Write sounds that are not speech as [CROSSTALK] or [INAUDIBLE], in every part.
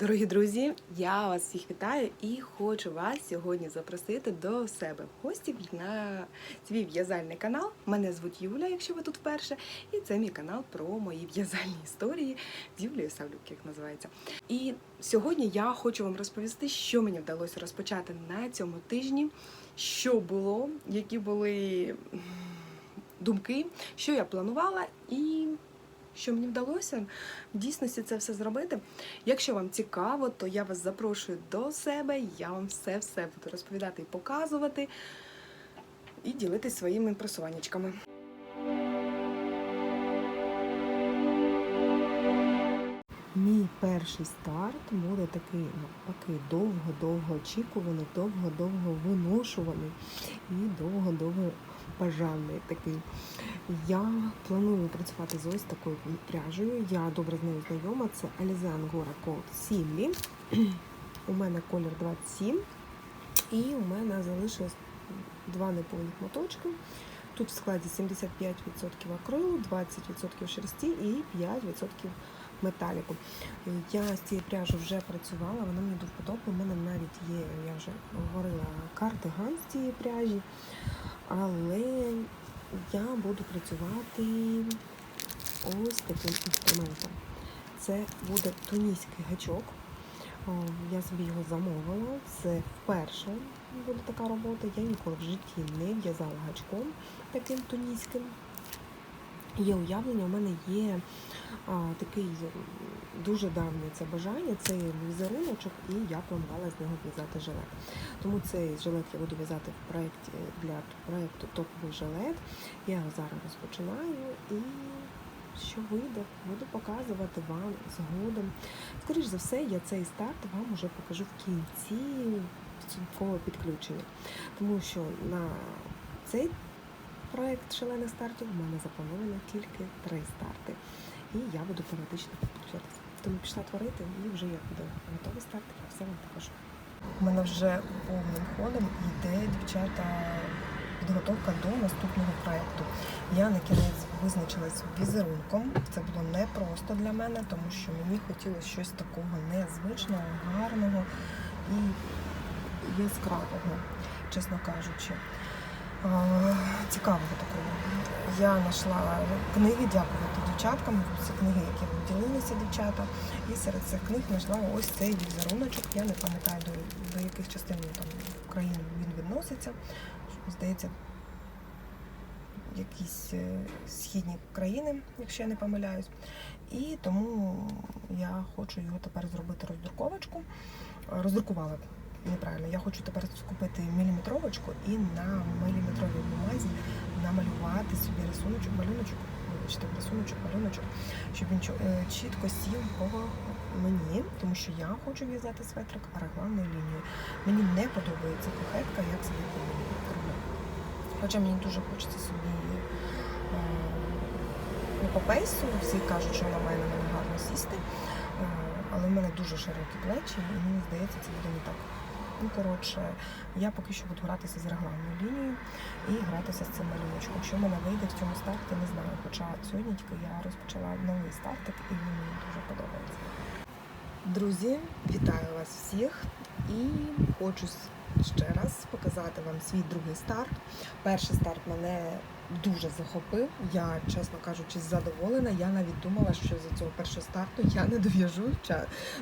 Дорогі друзі, я вас всіх вітаю і хочу вас сьогодні запросити до себе в гості на свій в'язальний канал. Мене звуть Юля, якщо ви тут вперше, і це мій канал про мої в'язальні історії з Юлією Савлюк, як називається. І сьогодні я хочу вам розповісти, що мені вдалося розпочати на цьому тижні, що було, які були думки, що я планувала і. Що мені вдалося в дійсності це все зробити. Якщо вам цікаво, то я вас запрошую до себе, я вам все-все буду розповідати і показувати, і ділитись своїми просуваннячками. Мій перший старт буде такий навпаки довго-довго очікуваний, довго-довго виношуваний і довго-довго бажаний такий. Я планую працювати з ось такою пряжею. Я добре з нею знайома. Це Alize Angora Code Silly. У мене колір 27. І у мене залишилось два неповних моточки. Тут в складі 75% акрилу, 20% шерсті і 5% металіку. Я з цією пряжею вже працювала, вона мені дуже подобається. У мене навіть є, я вже говорила, кардиган з цієї пряжі. Але я буду працювати ось таким інструментом. Це буде туніський гачок. Я собі його замовила. Це вперше буде така робота. Я ніколи в житті не в'язала гачком таким туніським. Є уявлення, у мене є а, такий дуже давнє це бажання, це візеруночок, і я планувала з нього в'язати жилет. Тому цей жилет я буду в'язати в проєкті для проєкту Топовий жилет. Я його зараз розпочинаю і що вийде, буду показувати вам згодом. Скоріше за все, я цей старт вам вже покажу в кінці підсумкового підключення. Тому що на цей проєкт шалених стартів у мене заплановано тільки три старти. І я буду періодично підключатися. Тому пішла творити і вже як буде готовий старт, я все вам покажу. У мене вже повним ходом йде дівчата підготовка до наступного проєкту. Я на кінець визначилась візерунком. Це було непросто для мене, тому що мені хотілося щось такого незвичного, гарного і яскравого, чесно кажучи. Цікавого такого. Я знайшла книги, дякувати дівчаткам, всі книги, які поділилися дівчата. І серед цих книг знайшла ось цей візеруночок. Я не пам'ятаю, до, до яких частин там країн він відноситься. Здається, якісь е, східні країни, якщо я не помиляюсь. І тому я хочу його тепер зробити роздруковочку. Роздрукувала неправильно. Я хочу тепер купити міліметровочку і на міліметровій бумазі намалювати собі рисуночок, малюночок, вибачте, рисуночок, малюночок, щоб він е, чітко сів по мені, тому що я хочу в'язати светрик регланною лінією. Мені не подобається кухетка, як собі роблю. Хоча мені дуже хочеться собі е, ну, по пейсу, всі кажуть, що вона має на мене гарно сісти, е, але в мене дуже широкі плечі, і мені здається, це буде не так. Ну, коротше, я поки що буду гратися з регланною лінією і гратися з цим малюночком. Що в мене вийде в цьому старті, не знаю. Хоча сьогодні тільки я розпочала новий стартик і мені дуже подобається. Друзі, вітаю вас всіх і хочу ще раз показати вам свій другий старт. Перший старт мене дуже захопив. Я, чесно кажучи, задоволена. Я навіть думала, що за цього першого старту я не дов'яжу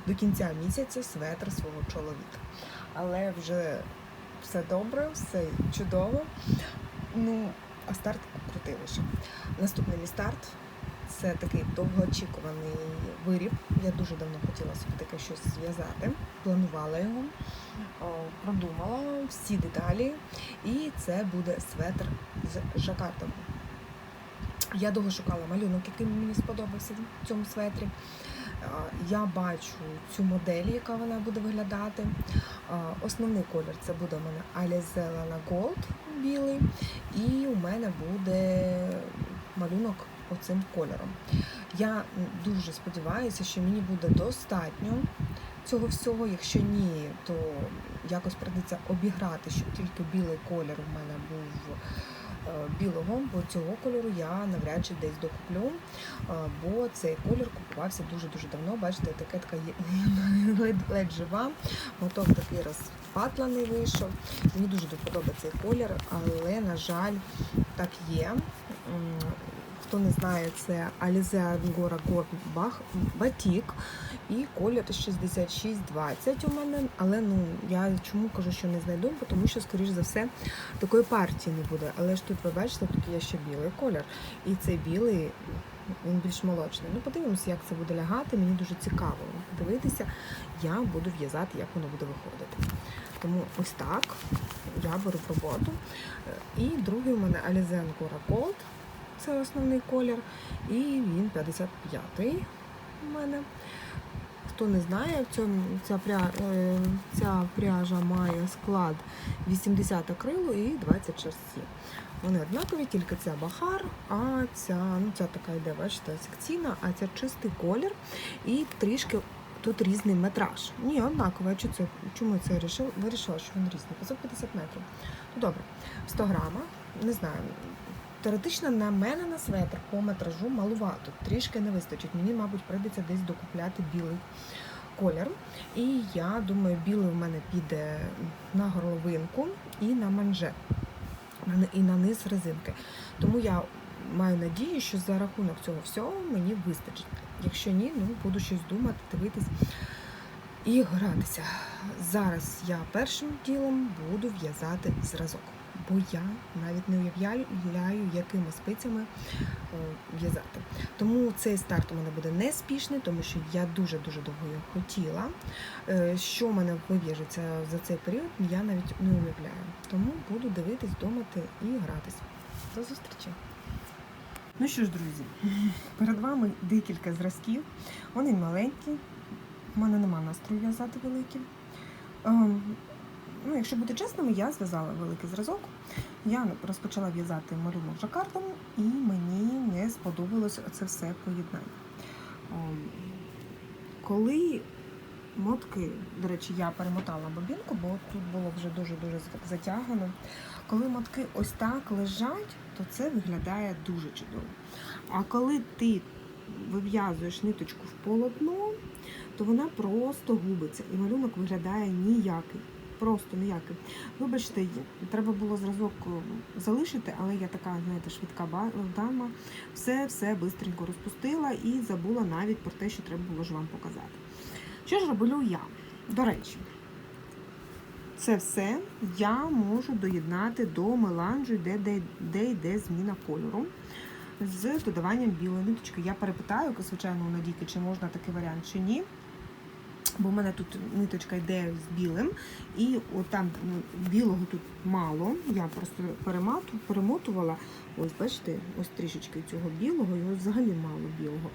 до кінця місяця светр свого чоловіка. Але вже все добре, все чудово. Ну, а старт крутий лише. Наступний мій старт це такий довгоочікуваний виріб. Я дуже давно хотіла собі таке щось зв'язати. Планувала його, продумала всі деталі, і це буде светр з жакартом. Я довго шукала малюнок, який мені сподобався в цьому светрі. А, Я бачу цю модель, яка вона буде виглядати. Основний колір це буде у мене Lana Gold білий, і у мене буде малюнок оцим кольором. Я дуже сподіваюся, що мені буде достатньо цього всього. Якщо ні, то якось придеться обіграти, щоб тільки білий колір у мене був білого, бо цього кольору я навряд чи десь докуплю, е, бо цей колір купувався дуже-дуже давно. Бачите, етикетка є [LAUGHS] ледь, жива, моток такий розпатланий вийшов. Мені дуже подобається цей колір, але, на жаль, так є. Хто не знає, це Angora Gold Bach Batik і колір 6620 у мене. Але ну я чому кажу, що не знайду, тому що, скоріш за все, такої партії не буде. Але ж тут ви бачите, тут є ще білий колір. І цей білий він більш молочний. Ну, подивимося, як це буде лягати. Мені дуже цікаво подивитися. Я буду в'язати, як воно буде виходити. Тому ось так я беру роботу. І другий у мене Alize Angora Gold. Це основний колір. І він 55-й у мене. Хто не знає, ця, пря, е, ця пряжа має склад 80 акрилу і 20 шерсті. Вони однакові, тільки ця бахар, а ця, ну ця така йде, бачите, секційна, а ця чистий колір і трішки тут різний метраж. Ні, однаково. Чому це, чому це вирішила? Що він різний. 550 метрів. Ну добре, 100 грама, не знаю. Теоретично на мене на светр по метражу малувато, трішки не вистачить. Мені, мабуть, прийдеться десь докупляти білий колір. І я думаю, білий в мене піде на горловинку і на манжет, і на низ резинки. Тому я маю надію, що за рахунок цього всього мені вистачить. Якщо ні, ну буду щось думати, дивитись і гратися. Зараз я першим ділом буду в'язати зразок, бо я навіть не уявляю, якими спицями е, в'язати. Тому цей старт у мене буде неспішний, тому що я дуже-дуже довго його хотіла. Е, Що в мене вив'яжеться за цей період, я навіть не уявляю. Тому буду дивитись, думати і гратись. До зустрічі! Ну що ж, друзі, перед вами декілька зразків. Вони маленькі, у мене нема настрою в'язати великі. Ну, якщо бути чесними, я зв'язала великий зразок. Я розпочала в'язати малюнок жакардом, і мені не сподобалось це все поєднання. Ем, коли мотки, до речі, я перемотала бобінку, бо тут було вже дуже-дуже затягано. Коли мотки ось так лежать, то це виглядає дуже чудово. А коли ти вив'язуєш ниточку в полотно, то вона просто губиться і малюнок виглядає ніякий. Просто ніякий. Вибачте, треба було зразок е, залишити, але я така, знаєте, швидка ба- дама. Все все бистренько розпустила і забула навіть про те, що треба було ж вам показати. Що ж роблю я? До речі, це все я можу доєднати до меланжу, де, де, де йде зміна кольору з додаванням білої ниточки. Я перепитаю, звичайно, у Надійки, чи можна такий варіант, чи ні. Бо в мене тут ниточка йде з білим, і от там ну, білого тут мало. Я просто перемату, перемотувала. Ось, бачите, ось трішечки цього білого, його взагалі мало білого.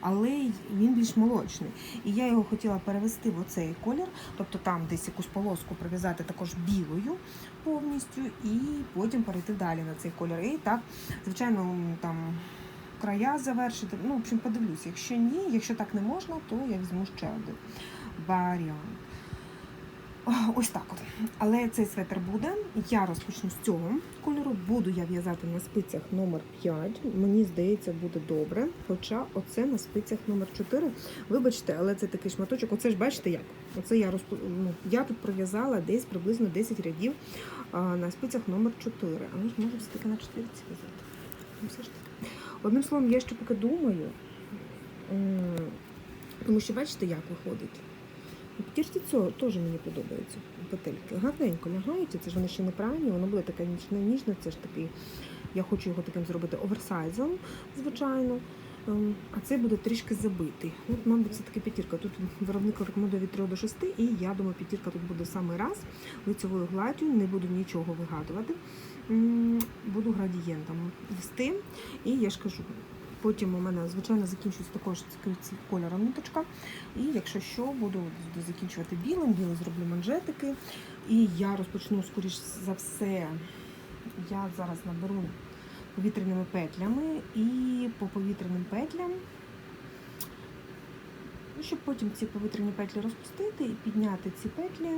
Але він більш молочний. І я його хотіла перевести в оцей колір, тобто там десь якусь полоску прив'язати також білою повністю, і потім перейти далі на цей колір. І так, звичайно, там края завершити. Ну, в общем, подивлюся. Якщо ні, якщо так не можна, то я візьму ще один варіант. Ось так от. Але цей светр буде. Я розпочну з цього кольору. Буду я в'язати на спицях номер 5. Мені здається, буде добре. Хоча оце на спицях номер 4. Вибачте, але це такий шматочок. Оце ж бачите як? Оце я розп... ну, я тут пров'язала десь приблизно 10 рядів а, на спицях номер 4. Але ж можу все-таки на 4 в'язати. Ну, таки. Одним словом, я ще поки думаю. Тому що бачите, як виходить. Підірці цього теж мені подобаються петельки. Гарненько лягають, це ж вони ще не пральні, воно буде таке ніжне, ніжне, це ж такий. Я хочу його таким зробити оверсайзом, звичайно. Ем, А це буде трішки забитий. От, мабуть, це таки п'ятірка. Тут виробник рекомендує від 3 до 6, і я думаю, п'ятірка тут буде самий раз лицевою гладдю, не буду нічого вигадувати. Буду градієнтом вести. І я ж кажу, потім у мене, звичайно, закінчується також кольором ниточка. І якщо що, буду закінчувати білим, білий зроблю манжетики. І я розпочну, скоріш за все, я зараз наберу повітряними петлями і по повітряним петлям, ну, щоб потім ці повітряні петлі розпустити і підняти ці петлі,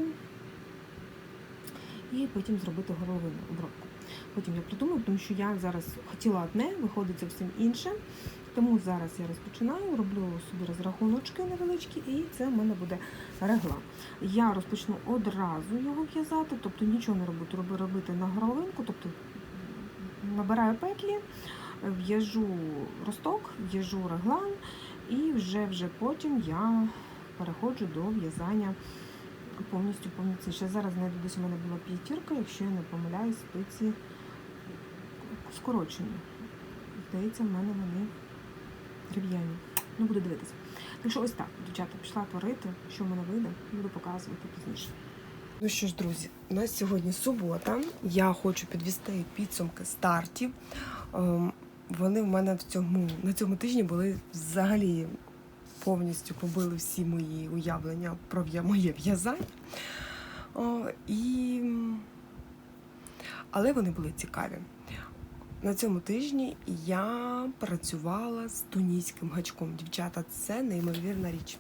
і потім зробити головину обробку. Потім я придумаю, тому що я зараз хотіла одне, виходить зовсім інше. Тому зараз я розпочинаю, роблю собі розрахуночки невеличкі, і це в мене буде регла. Я розпочну одразу його в'язати, тобто нічого не роби- робити на горловинку, тобто набираю петлі, в'яжу росток, в'яжу реглан, і вже вже потім я переходжу до в'язання повністю повністю. Ще зараз знайду десь у мене була п'ятірка, якщо я не помиляюсь, спиці скорочені. Здається, в мене вони дерев'яні. Ну, буду дивитися. Так що ось так, дівчата, пішла творити, що в мене вийде, буду показувати пізніше. Ну що ж, друзі, у нас сьогодні субота. Я хочу підвести підсумки стартів. Ем, Вони в мене в цьому, на цьому тижні були взагалі повністю побили всі мої уявлення про моє в'язання. І... Але вони були цікаві. На цьому тижні я працювала з тунійським гачком. Дівчата, це неймовірна річ.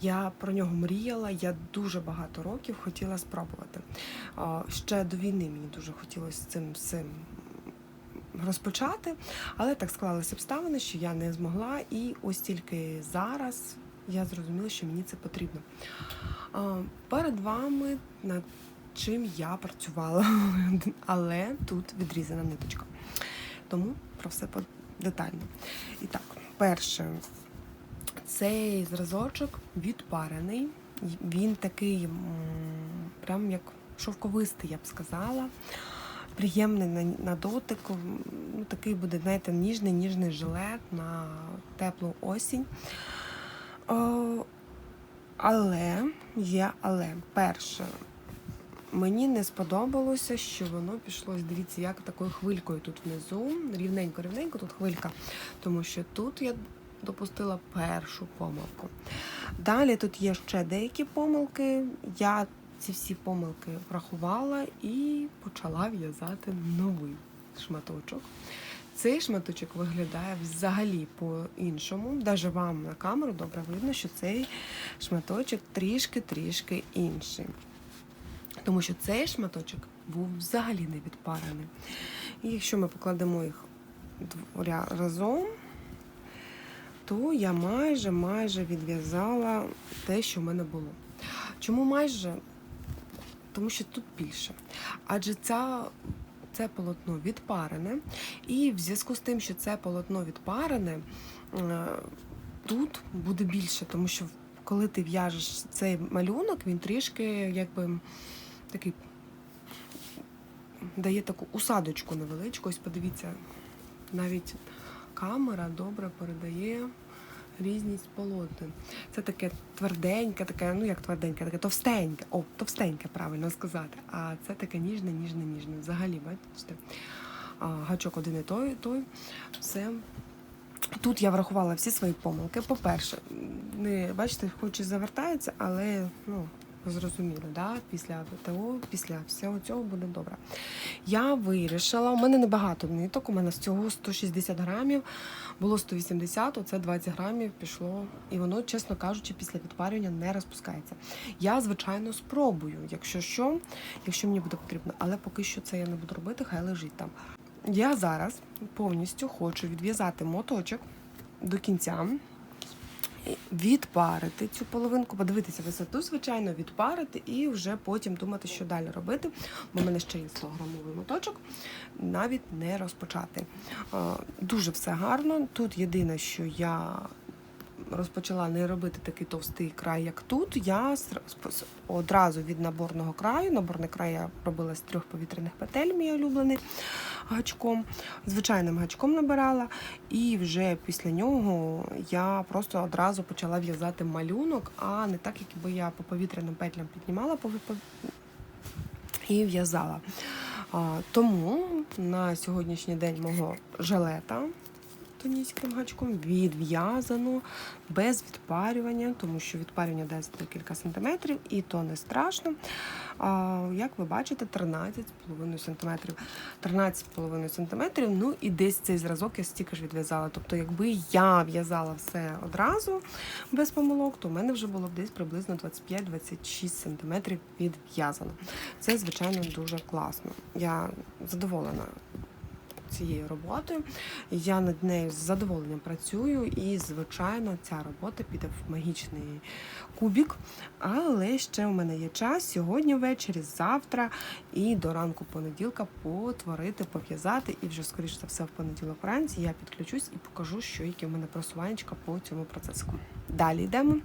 Я про нього мріяла, я дуже багато років хотіла спробувати. Ще до війни мені дуже хотілося цим всім розпочати, але так склалися обставини, що я не змогла, і ось тільки зараз я зрозуміла, що мені це потрібно. Перед вами над чим я працювала, [LAUGHS] але тут відрізана ниточка. Тому про все детально. І так, перше, цей зразочок відпарений. Він такий, прям як шовковистий, я б сказала. Приємний на, на дотик. Ну, такий буде, знаєте, ніжний, ніжний жилет на теплу осінь. О, але є але. Перше, Мені не сподобалося, що воно пішло, дивіться, як такою хвилькою тут внизу. Рівненько, рівненько тут хвилька. Тому що тут я допустила першу помилку. Далі тут є ще деякі помилки. Я ці всі помилки врахувала і почала в'язати новий шматочок. Цей шматочок виглядає взагалі по-іншому. Навіть вам на камеру добре видно, що цей шматочок трішки-трішки інший. Тому що цей шматочок був взагалі не відпарений. І якщо ми покладемо їх разом, то я майже майже відв'язала те, що в мене було. Чому майже? Тому що тут більше. Адже ця, це полотно відпарене, і в зв'язку з тим, що це полотно відпарене, е, тут буде більше, тому що коли ти в'яжеш цей малюнок, він трішки якби такий дає таку усадочку невеличку. Ось подивіться, навіть камера добре передає різність полотен. Це таке тверденьке, таке, ну як тверденьке, таке товстеньке. О, товстеньке, правильно сказати. А це таке ніжне, ніжне, ніжне. Взагалі, бачите, гачок один і той, той. Все. Тут я врахувала всі свої помилки. По-перше, не бачите, хоч і завертається, але ну, зрозуміло, да? після того, після всього цього буде добре. Я вирішила, у мене небагато ниток, у мене з цього 160 грамів, було 180, оце 20 грамів пішло, і воно, чесно кажучи, після відпарювання не розпускається. Я, звичайно, спробую, якщо що, якщо мені буде потрібно, але поки що це я не буду робити, хай лежить там. Я зараз повністю хочу відв'язати моточок до кінця, відпарити цю половинку, подивитися висоту, звичайно, відпарити і вже потім думати, що далі робити. Бо в мене ще є 100 грамовий моточок, навіть не розпочати. Е, Дуже все гарно. Тут єдине, що я розпочала не робити такий товстий край, як тут. Я одразу від наборного краю, наборний край я робила з трьох повітряних петель, мій улюблений гачком, звичайним гачком набирала, і вже після нього я просто одразу почала в'язати малюнок, а не так, якби я по повітряним петлям піднімала і в'язала. Тому на сьогоднішній день мого жилета тонійським гачком, відв'язано, без відпарювання, тому що відпарювання десь декілька сантиметрів, і то не страшно. А, як ви бачите, 13,5 сантиметрів. 13,5 сантиметрів, ну і десь цей зразок я стільки ж відв'язала. Тобто, якби я в'язала все одразу без помилок, то в мене вже було б десь приблизно 25-26 сантиметрів відв'язано. Це, звичайно, дуже класно. Я задоволена цією роботою. Я над нею з задоволенням працюю, і, звичайно, ця робота піде в магічний кубік. Але ще у мене є час сьогодні ввечері, завтра і до ранку понеділка потворити, пов'язати. І вже, скоріш за все, в понеділок вранці я підключусь і покажу, що які в мене просуванечка по цьому процесу. Далі йдемо.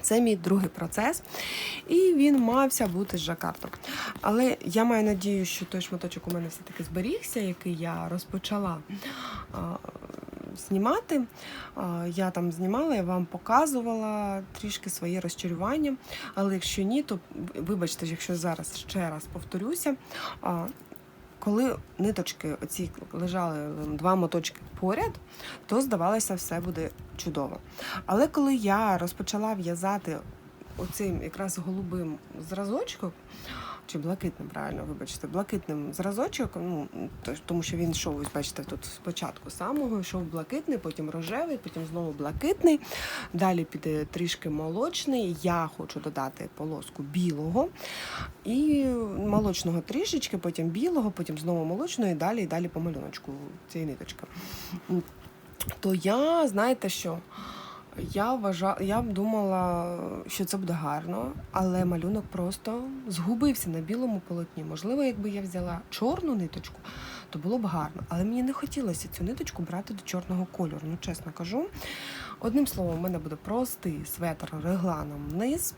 Це мій другий процес, і він мався бути з жакартом. Але я маю надію, що той шматочок у мене все-таки зберігся, який я розпочала а, знімати. А, я там знімала, я вам показувала трішки своє розчарування. Але якщо ні, то вибачте, якщо зараз ще раз повторюся. А, коли ниточки оці лежали два моточки поряд, то здавалося, все буде чудово. Але коли я розпочала в'язати оцим якраз голубим зразочком, чи блакитним, правильно, вибачте, блакитним зразочок, ну тому що він йшов, ось бачите, тут спочатку самого йшов блакитний, потім рожевий, потім знову блакитний. Далі піде трішки молочний. Я хочу додати полоску білого і молочного трішечки, потім білого, потім знову молочного, і далі, і далі по малюночку цієї ниточки. То я, знаєте що? Я вважала, я б думала, що це буде гарно, але малюнок просто згубився на білому полотні. Можливо, якби я взяла чорну ниточку, то було б гарно. Але мені не хотілося цю ниточку брати до чорного кольору. Ну, чесно кажу. Одним словом, у мене буде простий светр регланом вниз.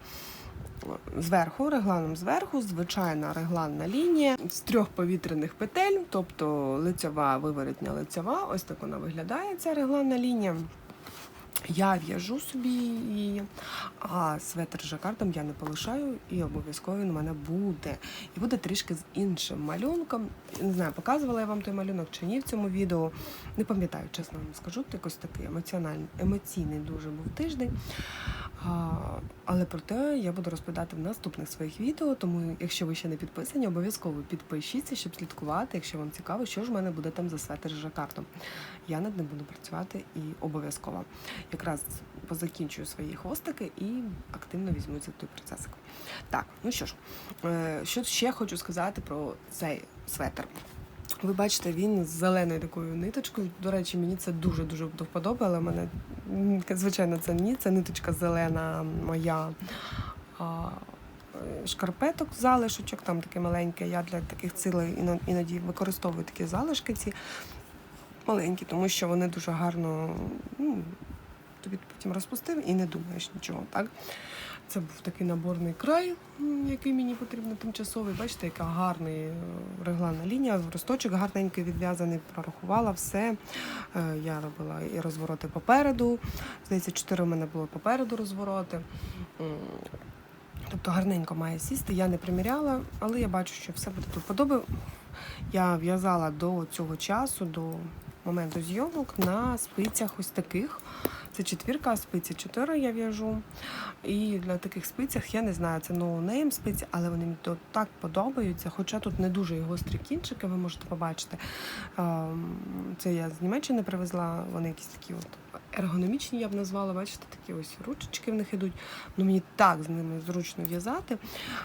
Зверху, регланом зверху, звичайна регланна лінія з трьох повітряних петель, тобто лицьова, виворотня лицьова. Ось так вона виглядає, ця регланна лінія. Я в'яжу собі її, а светр жакардом я не полишаю, і обов'язково він у мене буде. І буде трішки з іншим малюнком. Не знаю, показувала я вам той малюнок чи ні в цьому відео. Не пам'ятаю, чесно вам скажу, якось такий емоціональний, емоційний дуже був тиждень. Але про те я буду розповідати в наступних своїх відео. Тому, якщо ви ще не підписані, обов'язково підпишіться, щоб слідкувати, якщо вам цікаво, що ж в мене буде там за светр жакардом. Я над ним буду працювати і обов'язково. Якраз позакінчую свої хвостики і активно візьмуся в той процесик. Так, ну що ж, е, що ще хочу сказати про цей светр. Ви бачите, він з зеленою такою ниточкою. До речі, мені це дуже-дуже до вподоби, але мене, звичайно, це ні. Це ниточка зелена моя. Е, Шкарпеток, залишочок, там таке маленьке. Я для таких цілей іноді використовую такі залишки ці маленькі, тому що вони дуже гарно ну, тобі потім розпустив і не думаєш нічого, так? Це був такий наборний край, який мені потрібно тимчасовий. Бачите, яка гарна е, регланна лінія, росточок гарненький відв'язаний, прорахувала все. Е, Я робила і розвороти попереду. Здається, чотири у мене було попереду розвороти. Тобто гарненько має сісти. Я не приміряла, але я бачу, що все буде до вподоби. Я в'язала до цього часу, до моменту зйомок на спицях ось таких. Це четвірка, спиці 4 я в'яжу. І для таких спицях я не знаю, це no-name спиці, але вони мені так подобаються. Хоча тут не дуже гострі кінчики, ви можете побачити. Ем, Це я з Німеччини привезла, вони якісь такі от ергономічні, я б назвала, бачите, такі ось ручечки в них ідуть. Ну мені так з ними зручно в'язати,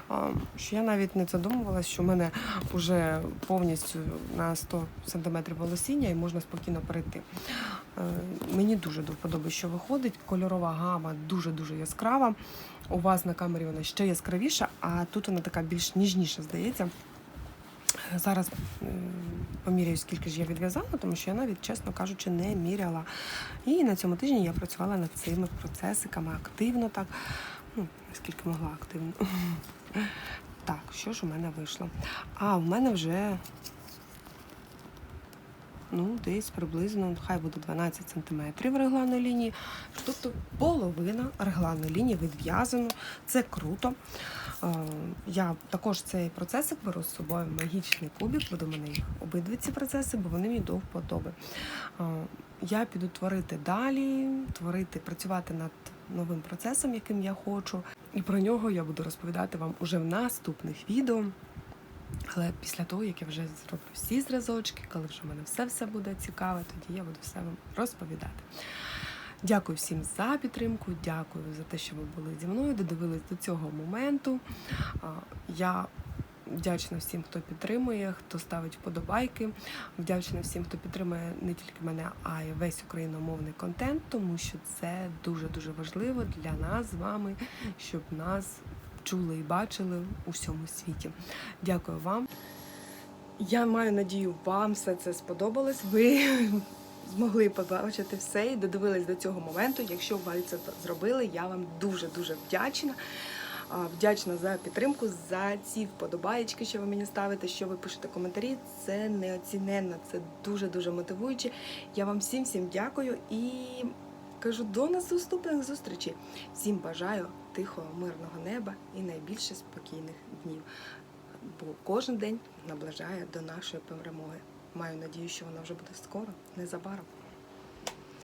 ем, що я навіть не задумувалася, що в мене вже повністю на 100 см волосіння і можна спокійно перейти. Е, Мені дуже до вподоби, що виходить. Кольорова гама дуже-дуже яскрава. У вас на камері вона ще яскравіша, а тут вона така більш ніжніша, здається. Зараз поміряю, скільки ж я відв'язала, тому що я навіть, чесно кажучи, не міряла. І на цьому тижні я працювала над цими процесиками активно так. Ну, наскільки могла активно. Так, що ж у мене вийшло? А, в мене вже ну, десь приблизно, хай буде 12 сантиметрів регланної лінії. Тобто половина регланної лінії відв'язано. Це круто. Е, Я також цей процесик беру з собою магічний кубик, буду в мене їх обидві ці процеси, бо вони мені до вподоби. Е, я піду творити далі, творити, працювати над новим процесом, яким я хочу. І про нього я буду розповідати вам уже в наступних відео. Але після того, як я вже зроблю всі зразочки, коли вже в мене все все буде цікаве, тоді я буду все вам розповідати. Дякую всім за підтримку, дякую за те, що ви були зі мною, додивились до цього моменту. Я вдячна всім, хто підтримує, хто ставить вподобайки. Вдячна всім, хто підтримує не тільки мене, а й весь україномовний контент, тому що це дуже дуже важливо для нас з вами, щоб нас чули і бачили у всьому світі. Дякую вам. Я маю надію, вам все це сподобалось. Ви [LAUGHS] змогли побачити все і додивились до цього моменту. Якщо ви це зробили, я вам дуже дуже вдячна. Вдячна за підтримку, за ці вподобаєчки, що ви мені ставите, що ви пишете коментарі. Це неоціненно, це дуже дуже мотивуюче. Я вам всім всім дякую і кажу до наступних зустрічей. Всім бажаю тихого, мирного неба і найбільше спокійних днів. Бо кожен день наближає до нашої перемоги. Маю надію, що вона вже буде скоро, незабаром.